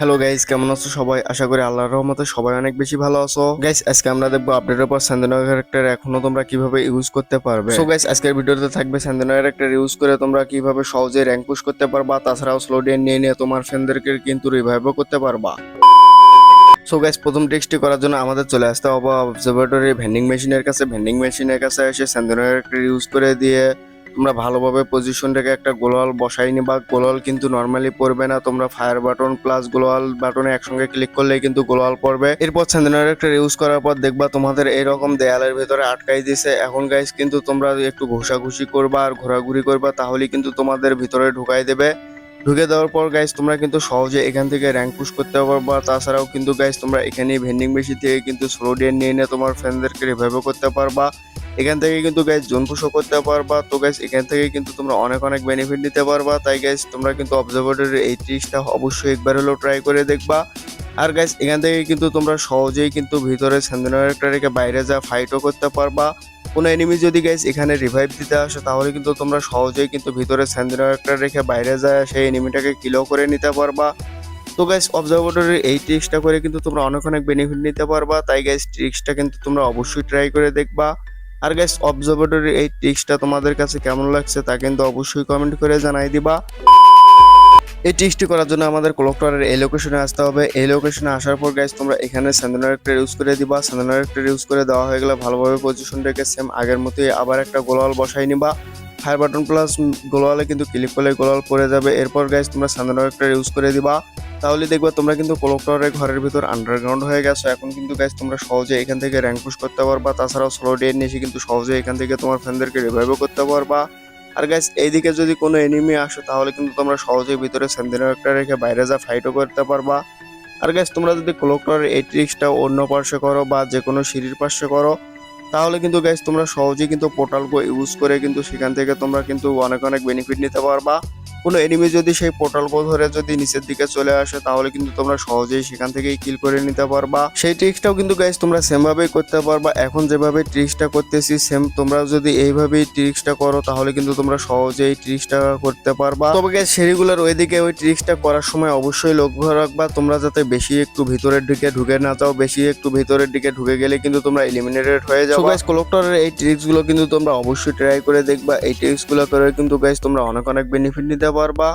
Hello guys কেমন আছো সবাই? আশা করি আল্লাহর রহমতে সবাই অনেক বেশি ভালো আছো। গাইস আজকে আমরা দেখব আপডেটের পর স্যান্ডেনো ক্যারেক্টার এখনও তোমরা কীভাবে ইউজ করতে পারবে। সো গাইস আজকের ভিডিওতে থাকবে স্যান্ডেনো ক্যারেক্টার ইউজ করে তোমরা কীভাবে সহজে র্যাঙ্ক পুশ করতে পারবা, তাছাড়াও স্লো ডেন নিয়ে নিয়ে তোমার ফ্রেন্ডদেরকে কিন্তু রিভাইভও করতে পারবা। সো গাইস প্রথম টেক্সটি করার জন্য আমাদের চলে আসতে হবে। অবজারভেটরি ভেন্ডিং মেশিনের কাছে ভেন্ডিং মেশিনের কাছে এসে স্যান্ডেনো ক্যারেক্টার ইউজ করে দিয়ে তোমরা ভালোভাবে পজিশনটাকে একটা গোলাল বসাই নিবা গোলাল কিন্তু নর্মালি পড়বে না। তোমরা ফায়ার বাটন প্লাস গোলাল বাটনে একসঙ্গে ক্লিক করলেই কিন্তু গোলাল পড়বে। এরপর জেনারেটর ইউজ করার পর দেখবা তোমাদের এরকম দেয়ালের ভেতরে আটকাই দিছে। এখন গাইস কিন্তু তোমরা একটু ঘষাঘুষি করবা আর ঘোরাঘুরি করবা তাহলে কিন্তু তোমাদের ভিতরে ঢুকাই দেবে। ঢুকে দেওয়ার পর গাইস তোমরা কিন্তু সহজে এখান থেকে র্যাঙ্ক পুশ করতে পারবা। তাছাড়াও কিন্তু গাইস তোমরা এখানে ভেন্ডিং মেশিন থেকে কিন্তু স্লো ডেন নিয়ে নিয়ে তোমার ফ্রেন্ডদেরকে রিভাইভও করতে পারবা। এখান থেকে কিন্তু গাইস জোন পুশও করতে পারবা। তো গাইস এখান থেকে কিন্তু তোমরা অনেক অনেক বেনিফিট নিতে পারবা। তাই গাইস তোমরা কিন্তু অবজারভেটরির এই ট্রিক্সটা অবশ্যই একবার হলেও ট্রাই করে দেখবা। আর গাইস এখান থেকে কিন্তু তোমরা সহজেই কিন্তু ভিতরে স্যান্ডেনারেটটা রেখে বাইরে যা ফাইটও করতে পারবা। কোনো এনিমি যদি গাইস এখানে রিভাইভ দিতে আসে, তাহলে কিন্তু তোমরা সহজেই কিন্তু ভিতরে স্যান্ডেনারেটর রেখে বাইরে যায় সেই এনিমিটাকে কিলো করে নিতে পারবা। তো গ্যাস অবজারভেটরির এই ট্রিক্সটা করে কিন্তু তোমরা অনেক অনেক বেনিফিট নিতে পারবা। তাই গ্যাস ট্রিক্সটা কিন্তু তোমরা অবশ্যই ট্রাই করে দেখবা। আর গাইস অবজারভেটরির এই ট্রিক্সটা তোমাদের কাছে কেমন লাগছে তা কিন্তু অবশ্যই কমেন্ট করে জানাই দিবা। এই ট্রিক্সটি করার জন্য আমাদের ক্লকটারের এই লোকেশনে আসতে হবে। এই লোকেশনে আসার পর গাইস তোমরা এখানে স্যান্ডেনারেক্টর ইউজ করে দিবা। স্যান্ডেনারেক্টর ইউজ করে দেওয়া হয়ে গেলে ভালোভাবে পজিশন রেখে সেম আগের মতোই আবার একটা গোলাল বসাই নিবা। ফায়ার বাটন প্লাস গোলালে কিন্তু ক্লিক করলে গোলাল পড়ে যাবে। এরপর গাইস তোমরা স্যান্ডেনারেক্টর ইউজ করে দিবা। তাহলে দেখবা তোমরা কিন্তু ক্লকটারের ঘরের ভিতর আন্ডারগ্রাউন্ড হয়ে গেছো। এখন কিন্তু গাইস তোমরা সহজে এখান থেকে র্যাঙ্ক পুশ করতে পারবা। তাছাড়াও স্লো ডে এসে কিন্তু সহজে এখান থেকে তোমার ফ্রেন্ডদেরকে রিভাইভ করতে পারবা। আর গাইস এইদিকে যদি কোনো এনিমি আসে, তাহলে কিন্তু তোমরা সহজেই ভিতরে সেন্টিনেটটা রেখে বাইরে যা ফাইটও করতে পারবা। আর গাইস তোমরা যদি ক্লোকটার এই ট্রিক্সটা অন্য পার্শ্বে করো বা যে কোনো সিঁড়ির পার্শ্বে করো, তাহলে কিন্তু গাইস তোমরা সহজেই কিন্তু পোর্টালকে ইউজ করে কিন্তু সেখান থেকে তোমরা কিন্তু অনেক অনেক বেনিফিট নিতে পারবা। কোনো এনিমি যদি সেই পোর্টাল ধরে যদি নিচের দিকে চলে আসে, তাহলে কিন্তু তোমরা সহজেই সেখান থেকেই কিল করে নিতে পারবা। সেই ট্রিক্সটাও কিন্তু গাইস তোমরা সেম ভাবেই করতে পারবা। এখন যেভাবে ট্রিক্সটা করতেছি সেম তোমরা যদি এইভাবেই ট্রিক্সটা করো, তাহলে কিন্তু তোমরা সহজেই ট্রিক্সটা করতে পারবা। তবে গাইস সেরিগুলার ওইদিকে ওই ট্রিক্সটা করার সময় অবশ্যই লক্ষ্য রাখবা, তোমরা যাতে বেশি একটু ভিতরের দিকে ঢুকে না যাও, বেশি একটু ভিতরের দিকে ঢুকে গেলে কিন্তু তোমরা এলিমিনেটেড হয়ে যাও গাইস কোলেক্টরের এই ট্রিক্সগুলো কিন্তু তোমরা অবশ্যই ট্রাই করে দেখবা। এই ট্রিক্সগুলো করে কিন্তু গাইস তোমরা অনেক অনেক বেনিফিট নিতে পারবা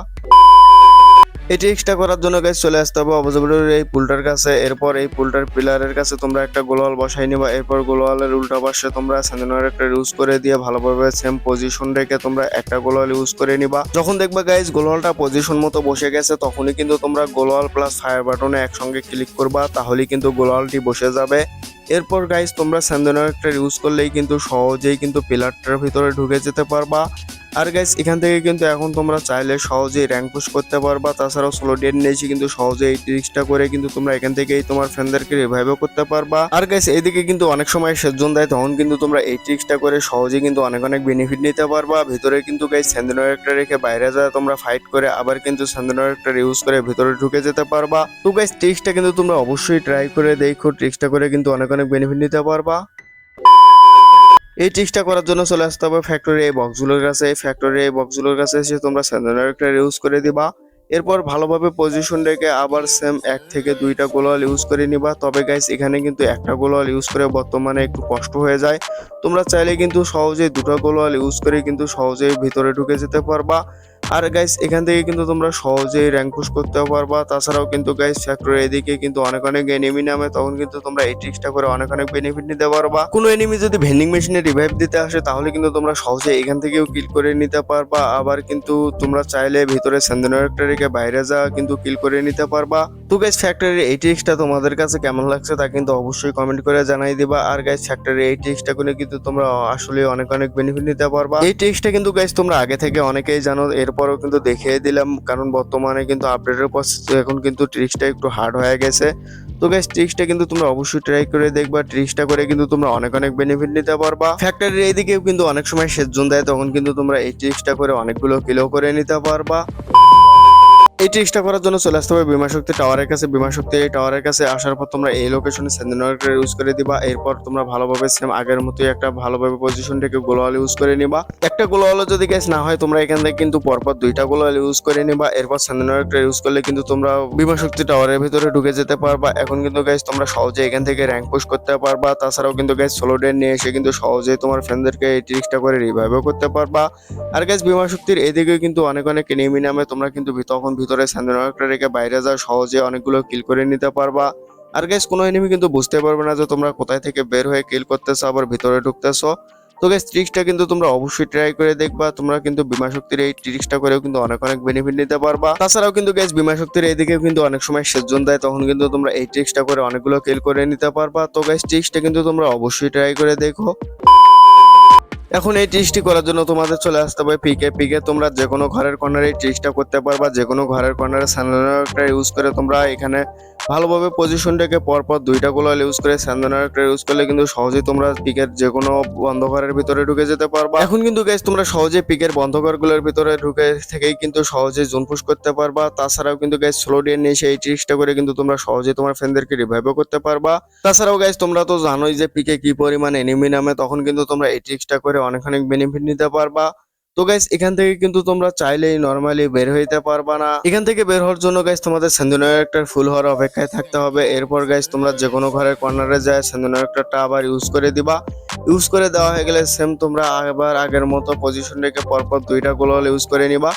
এই ট্রিক্সটা করার জন্য গাইস চলে আসতে হবে। অবজারভেটরির এই পুলটার কাছে। এরপর এই পুলটার পিলারের কাছে তোমরা একটা গোলওয়াল বসাই নিবা। এরপর গোলওয়ালের উল্টা পাশে তোমরা স্যান্ডেনার একটা ইউজ করে দিয়ে ভালোভাবে সেম পজিশন রেখে তোমরা একটা গোলওয়াল ইউজ করে নিবা। যখন দেখবা গাইস গোলওয়ালটা পজিশন মতো বসে গেছে, তখনই কিন্তু তোমরা গোলওয়াল প্লাস ফায়ার বাটনে একসঙ্গে ক্লিক করবা। তাহলেই কিন্তু গোলওয়ালটি বসে যাবে। এরপর গাইজ তোমরা স্যান্ডেনার ইউজ করলেই কিন্তু সহজেই কিন্তু পিলারটার ভিতরে ঢুকে যেতে পারবা। আর গাইস এখান থেকে কিন্তু এখন তোমরা চাইলে সহজেই র্যাঙ্ক পুশ করতে পারবা। তাছাড়াও স্লো ডেট নিয়েছি কিন্তু সহজে এই ট্রিক্সটা করে কিন্তু তোমরা এখান থেকেই তোমার ফ্রেন্ডদেরকে রিভাইভও করতে পারবা। আর গাইস এইদিকে কিন্তু অনেক সময় সেজন দেয়, তখন কিন্তু তোমরা এই ট্রিক্সটা করে সহজে কিন্তু অনেক অনেক বেনিফিট নিতে পারবা। ভিতরে কিন্তু গাইস স্যান্ডেনার একটা রেখে বাইরে যায়, তোমরা ফাইট করে আবার কিন্তু স্যান্ডেনার একটা ইউজ করে ভিতরে ঢুকে যেতে পারবা। তো গাইস ট্রিক্সটা কিন্তু তোমরা অবশ্যই ট্রাই করে দেখো ট্রিক্সটা করে কিন্তু অনেক অনেক বেনিফিট নিতে পারবা। এই চেষ্টা করার জন্য চলে আসতে হবে ফ্যাক্টরি এই বক্সগুলোর কাছে। এই ফ্যাক্টরি এই বক্সগুলোর কাছে এসে তোমরা জেনারেটর ইউজ করে দিবা। এরপর ভালোভাবে পজিশন রেখে আবার সেম এক থেকে দুইটা গোলাল ইউজ করে নিবা। তবে গাইস এখানে কিন্তু একটা গোলাল ইউজ করে বর্তমানে একটু কষ্ট হয়ে যায়। তোমরা চাইলে কিন্তু সহজেই দুটো গোলাল ইউজ করে কিন্তু সহজেই ভিতরে ঢুকে যেতে পারবা। আর গাইস এখান থেকে কিন্তু তোমরা সহজেই র্যাঙ্ক পুশ করতে পারবা। তাছাড়াও কিন্তু গাইস ফ্যাক্টরি এদিকে কিন্তু অনেক অনেক এনিমি নামে, তখন কিন্তু তোমরা এই ট্রিক্সটা করে অনেক অনেক বেনিফিট নিতে পারবা। কোনো এনিমি যদি ভেন্ডিং মেশিনে রিভাইভ দিতে আসে, তাহলে কিন্তু তোমরা সহজে এখান থেকেও কিল করে নিতে পারবা। আবার কিন্তু তোমরা চাইলে ভিতরে স্যান্ডেনারেক্টর বাইরে যা কিন্তু কিল করে নিতে পারবা। তো গাইস ফ্যাক্টরির এই ট্রিক্সটা তোমাদের কাছে কেমন লাগছে তা কিন্তু অবশ্যই কমেন্ট করে জানাই দিবা। আর গাইস ফ্যাক্টরির এই ট্রিক্সটা করে কিন্তু তোমরা আসলে অনেক অনেক বেনিফিট নিতে পারবা। এই ট্রিক্সটা কিন্তু গাইস তোমরা আগে থেকে অনেকেই জানো এরপরও কিন্তু দেখিয়ে দিলাম, কারণ বর্তমানে কিন্তু আপডেটের পর এখন কিন্তু ট্রিক্সটা একটু হার্ড হয়ে গেছে। তো গাইস ট্রিক্সটা কিন্তু তোমরা অবশ্যই ট্রাই করে দেখবা ট্রিক্সটা করে কিন্তু তোমরা অনেক অনেক বেনিফিট নিতে পারবা। ফ্যাক্টরির এইদিকেও কিন্তু অনেক সময় সেজন দেয়, তখন কিন্তু তোমরা এই ট্রিক্সটা করে অনেকগুলো কিলো করে নিতে পারবা। এই ট্রিক্সটা করার জন্য চলে আসতে হবে বিমা শক্তি টাওয়ারের কাছে। বিমা শক্তি এই টাওয়ারের কাছে আসার পর তোমরা এই লোকেশনে স্যান্ডেনারটা ইউজ করে দিবা। এরপর তোমরা ভালোভাবে সেম আগের মতোই একটা ভালোভাবে পজিশন থেকে গোলওয়াল ইউজ করে নিবা। একটা গোলওয়াল যদি গ্যাস না হয়, তোমরা এখান থেকে কিন্তু পরপর দুইটা গোলওয়াল ইউজ করে নিবা। এরপর স্যান্ডেনারটা ইউজ করলে কিন্তু তোমরা বিমা শক্তি টাওয়ারের ভিতরে ঢুকে যেতে পারবা। এখন কিন্তু গ্যাস তোমরা সহজে এখান থেকে র্যাঙ্ক পুশ করতে পারবা। তাছাড়াও কিন্তু গ্যাস সোলো ডেন নিয়ে এসে কিন্তু সহজেই তোমার ফ্রেন্ডদেরকে এই ট্রিক্সটা করে রিভাইভও করতে পারবা। আর গ্যাস বিমা শক্তির এদিকে কিন্তু অনেক অনেক এনিমি নামে তোমরা কিন্তু তখন ভিতরে স্যান্ডেনারটা রেখে বাইরে যাও, সহজে অনেকগুলো কিল করে নিতে পারবা। আর গ্যাস কোনো এনিমি কিন্তু বুঝতে পারবে না যে তোমরা কোথায় থেকে বের হয়ে কিল করতেছো আবার ভিতরে ঢুকতেছো। তো গ্যাস ট্রিক্সটা কিন্তু তোমরা অবশ্যই ট্রাই করে দেখবা। তোমরা কিন্তু বিমা শক্তির এই ট্রিক্সটা করেও কিন্তু অনেক অনেক বেনিফিট নিতে পারবা। তাছাড়াও কিন্তু গ্যাস বিমা শক্তির এইদিকেও কিন্তু অনেক সময় সেজন দেয়, তখন কিন্তু তোমরা এই ট্রিক্সটা করে অনেকগুলো কিল করে নিতে পারবা। তো গ্যাস ট্রিক্সটা কিন্তু তোমরা অবশ্যই ট্রাই করে দেখো। এখন এই ট্রিক্সটি করার জন্য তোমাদের চলে আসতে হবে পিকে। পিকে, তোমরা যে কোনো ঘরের কর্নারে এই ট্রিক্সটা করতে পারবা যে কোনো ঘরের কর্নারে স্যান্ডেনারটা ইউজ করে তোমরা এখানে ভালোভাবে পজিশনটাকে পরপর দুইটা গোলাল ইউজ করে স্যান্ডেনারটা ইউজ করলে কিন্তু সহজেই তোমরা পিকের যে কোনো বন্ধ ঘরের ভিতরে ঢুকে যেতে পারবা। এখন কিন্তু গ্যাস তোমরা সহজে পিকের বন্ধ ঘরগুলোর ভিতরে ঢুকে থেকেই কিন্তু সহজে জোন পুশ করতে পারবা। তাছাড়াও কিন্তু গ্যাস স্লো ডিএন নিয়ে এই ট্রিক্সটা করে কিন্তু তোমরা সহজে তোমার ফ্রেন্ডদেরকে রিভাইভও করতে পারবা। তাছাড়াও গ্যাস তোমরা তো জানোই যে পিকে কি পরিমাণ এনিমি নামে, তখন কিন্তু তোমরা এই ট্রিক্সটা করে অনেক অনেক বেনিফিট নিতে পারবা। তো গাইস এখান থেকে কিন্তু তোমরা চাইলেই নর্মালি বের হইতে পারবা না। এখান থেকে বের হওয়ার জন্য গাইস তোমাদের সেন্ডোনারেক্টর ফুল হওয়ার অপেক্ষায় থাকতে হবে। এরপর গাইস তোমরা যে কোনো ঘরের কর্নারে যায় সেন্ডোনারেক্টরটা আবার ইউজ করে দিবা। ইউজ করে দেওয়া হয়ে গেলে সেম তোমরা আবার আগের মতো পজিশন রেখে পরপর দুইটা গোলওয়াল ইউজ করে নিবা।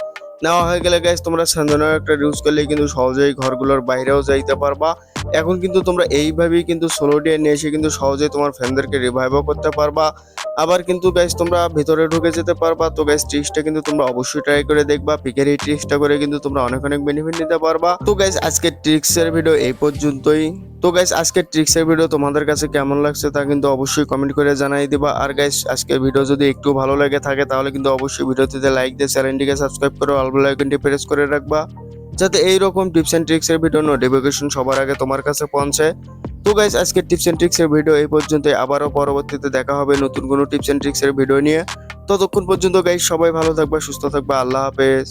নেওয়া হয়ে গেলে গাইস তোমরা সেন্ডোনারেক্টর ইউজ করলে কিন্তু সহজেই ঘরগুলোর বাইরেও যাইতে পারবা। এখন কিন্তু তোমরা এইভাবেই কিন্তু সোলো ডে নিয়ে এসে কিন্তু সহজেই তোমার ফ্রেন্ডদেরকে রিভাইভও করতে পারবা। আবার কিন্তু গাইস তোমরা ভিতরে ঢুকে যেতে পারবা। তো গ্যাস ট্রিক্সটা কিন্তু তোমরা অবশ্যই ট্রাই করে দেখবা। পিকের এই ট্রিক্সটা করে কিন্তু তোমরা অনেক অনেক বেনিফিট নিতে পারবা। তো গাইস আজকের ট্রিক্সের ভিডিও এই পর্যন্তই। তো গাইস আজকের ট্রিক্সের ভিডিও তোমাদের কাছে কেমন লাগছে তা কিন্তু অবশ্যই কমেন্ট করে জানাই দিবা। আর গাইস আজকের ভিডিও যদি একটু ভালো লেগে থাকে, তাহলে কিন্তু অবশ্যই ভিডিওটিতে লাইক দিয়ে চ্যানেলটিকে সাবস্ক্রাইব করে অল বেল আইকনটি প্রেস করে রাখবা। যাতে এইরকম টিপস এন্ড ট্রিক্সের ভিডিও নোটিফিকেশন সবার আগে তোমার কাছে পৌঁছায় তো গাইস আজকে টিপস এন্ড ট্রিক্সের ভিডিও এই পর্যন্ত আবারও পরবর্তীতে দেখা হবে নতুন কোনো টিপস এন্ড ট্রিক্সের ভিডিও নিয়ে। ততক্ষণ পর্যন্ত গাইস সবাই ভালো থাকবে, সুস্থ থাকবে। আল্লাহ হাফেজ।